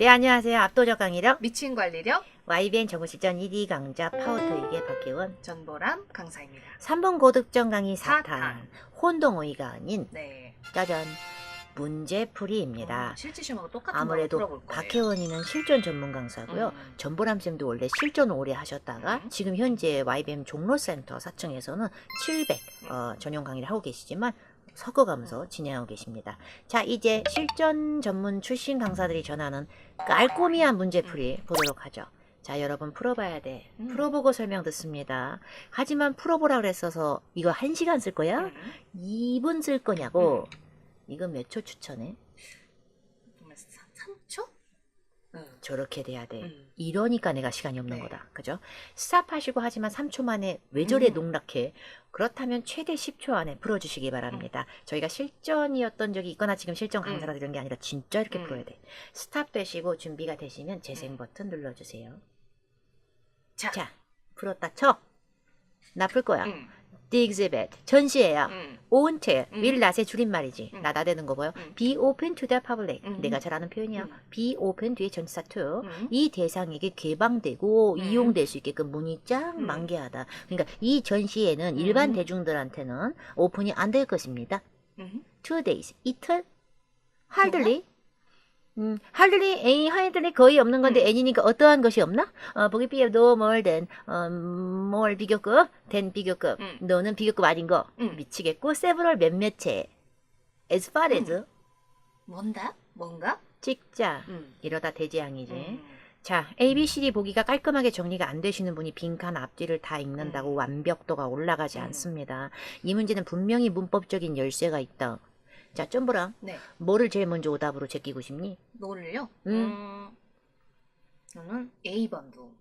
네, 안녕하세요. 압도적 강의력 미친 관리력 YBN 정보실전 1위 강좌 파워토익의 박혜원 전보람 강사입니다. 3번 고득점 강의 4탄 사탄. 혼동어휘가 아닌 네. 짜잔 문제풀이입니다. 어, 실제 시험하고 똑같은 거 아무래도 풀어볼 거예요. 박혜원이는 실전 전문 강사고요. 음. 전보람 쌤도 원래 실전 오래 하셨다가 음. 지금 현재 YBM 종로센터 4층에서는 700 어, 전용 강의를 하고 계시지만 섞어가면서 진행하고 계십니다. 자, 이제 실전 전문 출신 강사들이 전하는 깔꼬미한 문제풀이 보도록 하죠. 자, 여러분 풀어봐야 돼. 음. 풀어보고 설명 듣습니다. 하지만 풀어보라 그랬어서 이거 1시간 쓸 거야? 음. 2분 쓸 거냐고? 이건 몇 초 추천해? 정말 3초? 음. 저렇게 돼야 돼. 음. 이러니까 내가 시간이 없는 네. 거다. 그죠? 스탑하시고 하지만 3초 만에 왜 저래 음. 농락해? 그렇다면 최대 10초 안에 풀어주시기 바랍니다. 저희가 실전이었던 적이 있거나 지금 실전 강사가 되는 게 아니라 진짜 이렇게 음. 풀어야 돼. 스탑 되시고 준비가 되시면 재생 버튼 눌러주세요. 자. 자, 풀었다 쳐. 나풀 거야. 음. The exhibit. 전시회야. 음. 온테 음. will not의 줄임말이지. 음. 나 나대는 거 보여. 음. be open to the public. 음. 내가 잘 아는 표현이야. 음. be open 뒤에 전치사 to. 음. 이 대상에게 개방되고 음. 이용될 수 있게끔 문이 짱 음. 만개하다. 그러니까 이 전시회는 일반 음. 대중들한테는 오픈이 안 될 것입니다. 음. two days, 이틀, hardly. 음, hardly, A, hardly 거의 없는 건데 음. N이니까 어떠한 것이 없나? 어, 보기 비해 no more than, 어, more 비교급, than 비교급. 음. 너는 비교급 아닌 거 음. 미치겠고 several 몇몇에 as far as 음. 뭔다? 뭔가? 찍자. 음. 이러다 대재앙이지. 음. 자, A, B, C, D 보기가 깔끔하게 정리가 안 되시는 분이 빈칸 앞뒤를 다 읽는다고 음. 완벽도가 올라가지 음. 않습니다. 이 문제는 분명히 문법적인 열쇠가 있다. 자, 점보랑 네. 뭐를 제일 먼저 오답으로 제끼고 싶니? 노를요? 음. 음. 저는 A번도.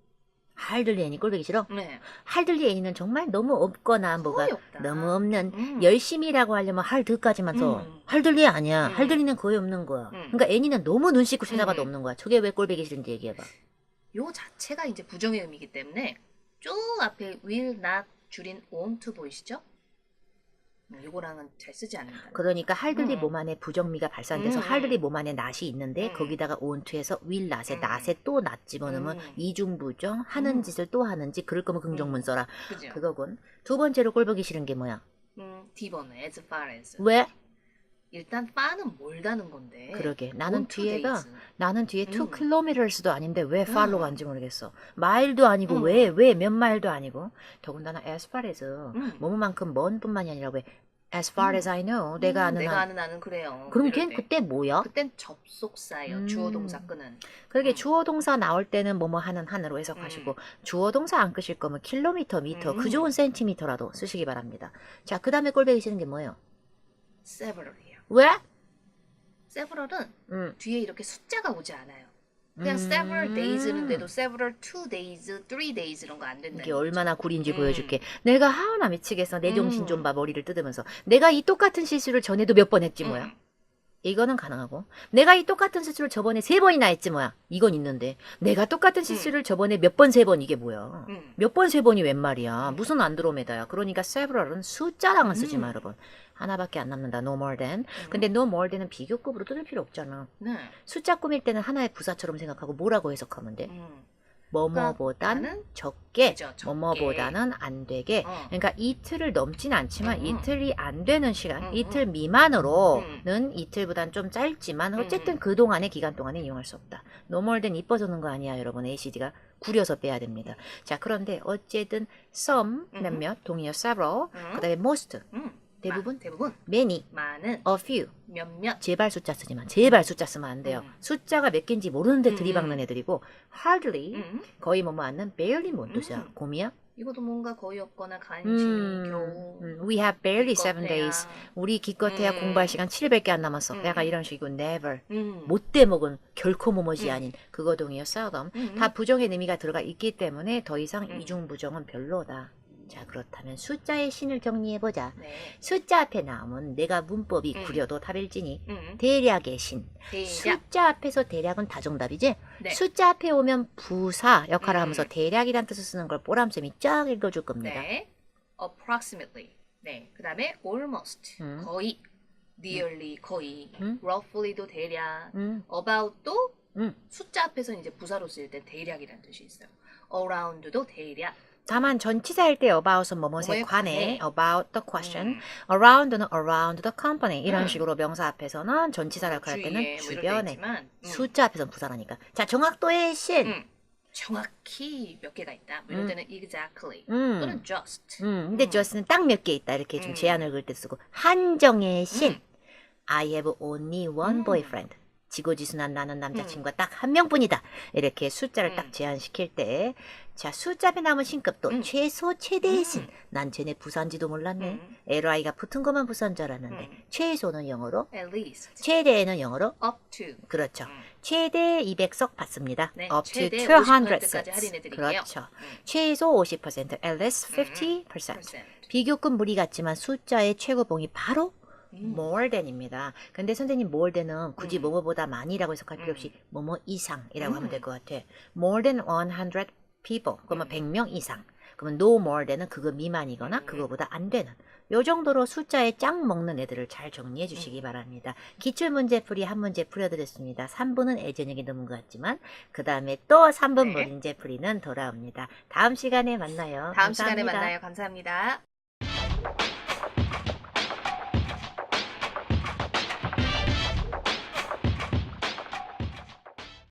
할들리 애니 꼴보기 싫어? 네. 할들리 애니는 정말 너무 없거나 뭐가 거의 없다. 너무 없는 음. 열심히라고 하려면 할드까지만 써. 음. 할들리 아니야. 음. 할들리는 거의 없는 거야. 음. 그러니까 애니는 너무 눈 씻고 찾아봐도 음. 없는 거야. 저게 왜 꼴보기 싫은지 얘기해봐. 요 자체가 이제 부정의 의미이기 때문에 쭉 앞에 will not 줄인 want 보이시죠? 음, 요거랑은 잘 쓰지 않는다. 그러니까 할들리 음. 몸 안에 부정미가 발산돼서 음. 할들리 몸 안에 낫이 있는데 음. 거기다가 온투에서 윌 낫에 음. 낫에 또 낫 집어넣으면 음. 이중부정 하는 음. 짓을 또 하는지 그럴 거면 긍정문 음. 써라 그죠? 그거군 두 번째로 꼴보기 싫은 게 뭐야 음, D번은 as far as. 왜 일단 far는 멀다는 건데. 그러게 나는 뒤에가. 나는 뒤에 음. 2 kilometers도 아닌데 왜 far로 음. 간지 모르겠어 마일도 아니고 음. 왜왜 몇 마일도 아니고 더군다나 as far as 음. 뭐뭐만큼 먼 뿐만이 아니라 왜 as far 음. as I know 내가 음, 아는 내가 한 아는 나는 그래요. 그럼 때. 그때 뭐야 그땐 접속사예요. 음. 주어 동사 끄는. 그러게 음. 주어 동사 나올 때는 뭐뭐 하는 한으로 해석하시고 주어 동사 안 끄실 거면 킬로미터, 미터, 음. 그 좋은 센티미터라도 쓰시기 바랍니다. 자, 그 다음에 꼴배기 싫은 게 뭐예요? several이에요. 왜? several은 음. 뒤에 이렇게 숫자가 오지 않아요. 그냥 음. several days는 돼도 several two days, three days 이런 거 안 된다. 이게 얼마나 구린지 음. 보여줄게. 내가 하나 미치겠어. 내 정신 음. 좀 봐. 머리를 뜯으면서. 내가 이 똑같은 실수를 전에도 몇 번 했지 뭐야. 음. 이거는 가능하고. 내가 이 똑같은 실수를 저번에 세 번이나 했지 뭐야. 이건 있는데. 내가 똑같은 실수를 저번에 몇 번세번 이게 뭐야. 음. 몇번 세 번이 웬 말이야. 무슨 안드로메다야. 그러니까 several은 숫자랑은 쓰지 음. 마, 여러분. 하나밖에 안 남는다. no more than. 음. 근데 no more than은 비교급으로 뜯을 필요 없잖아. 네. 숫자 꾸밀 때는 하나의 부사처럼 생각하고 뭐라고 해석하면 돼? 음. 뭐뭐보단 나는 적게, 그죠, 적게. 뭐뭐보다는 안 되게. 어. 그러니까 이틀을 넘진 않지만 음. 이틀이 안 되는 시간, 음, 이틀 미만으로는 음. 이틀보단 좀 짧지만 음, 어쨌든 음. 그 동안의 기간 동안에 이용할 수 없다. 노멀된 이뻐서는 거 아니야, 여러분. ACD가 구려서 빼야 됩니다. 자, 그런데 어쨌든 some 음. 몇몇 동의어 several, 음. 그다음에 most 음. 대부분? 마, 대부분 many, 많은 a few. 몇몇 제발 숫자 쓰지만 제발 숫자 쓰면 안 돼요. 음. 숫자가 몇 개인지 모르는데 음, 들이박는 음. 애들이고 hardly 음. 거의 뭐뭐 않는 barely 뭔 뜻이야? 음. 곰이야? 이것도 뭔가 거의 없거나 간신히 음, 겨우 음, we have barely seven days. 우리 기껏해야 음. 공부할 시간 700개 안 남았어. 음. 약간 이런 식이고 never. 음. 못 대먹은 결코 뭐뭐지 음. 아닌 그거 동의어 seldom. 음. 다 부정의 의미가 들어가 있기 때문에 더 이상 음. 이중 부정은 별로다. 자 그렇다면 숫자의 신을 정리해보자. 네. 숫자 앞에 나오면 내가 문법이 음. 구려도 답일지니 음. 대략의 신. 대략 숫자 앞에서 대략은 다 정답이지? 네. 숫자 앞에 오면 부사 역할을 음. 하면서 대략이란 뜻을 쓰는 걸 뽀람쌤이 쫙 읽어줄 겁니다. 네. approximately. 네. 그 다음에 almost. 음. 거의 nearly 거의 음. roughly도 대략 음, about도 음. 숫자 앞에서는 이제 부사로 쓰일 때 대략이라는 뜻이 있어요. around도 대략. 다만 전치사일 때 about은 뭐뭐에 뭐에 관해 about the question, 음, around는 around the company 이런 음. 식으로 명사 앞에서는 전치사를 역할 할 때는 주위에 뭐 주변에 음, 숫자 앞에서는 부사라니까. 자 정확도의 신. 음, 정확히 몇 개가 있다. 뭐 이럴 음. 때는 exactly 음. 또는 just. 음, 근데 음. just는 딱 몇 개 있다 이렇게 좀 음. 제한을 그을 때 쓰고 한정의 신. 음. I have only one 음. boyfriend. 지고지순한 나는 남자친구가 딱 한 명뿐이다. 이렇게 숫자를 음. 딱 제한시킬 때, 자 숫자에 남은 신급도 음. 최소 최대의 신. 음. 난 쟤네 부산지도 몰랐네. 음. LI가 붙은 것만 부산 줄 알았는데 음. 최소는 영어로, at least 최대는 영어로, up to. 그렇죠. 음. 최대 200석 받습니다. 네, up to 최대 200 50% 까지 sets. 할인해 드릴게요. 그렇죠. 음. 최소 50%, at least 50%. percent. 비교급 무리 같지만 숫자의 최고봉이 바로 음. More than입니다. 근데 선생님 more than은 굳이 음. 뭐뭐보다 많이라고 해석할 필요 음. 없이 뭐뭐 이상이라고 하면 음. 될것 같아. more than 100 people. 그러면 음. 100명 이상. 그러면 no more than은 그거 미만이거나 음. 그거보다 안 되는. 요 정도로 숫자에 짱 먹는 애들을 잘 정리해 음. 주시기 바랍니다. 기출 문제 풀이 한 문제 풀어드렸습니다. 3분은 애저녁이 넘은 것 같지만 그 다음에 또 3분 네. 문제 풀이는 돌아옵니다. 다음 시간에 만나요. 다음 시간에 감사합니다. 만나요. 감사합니다.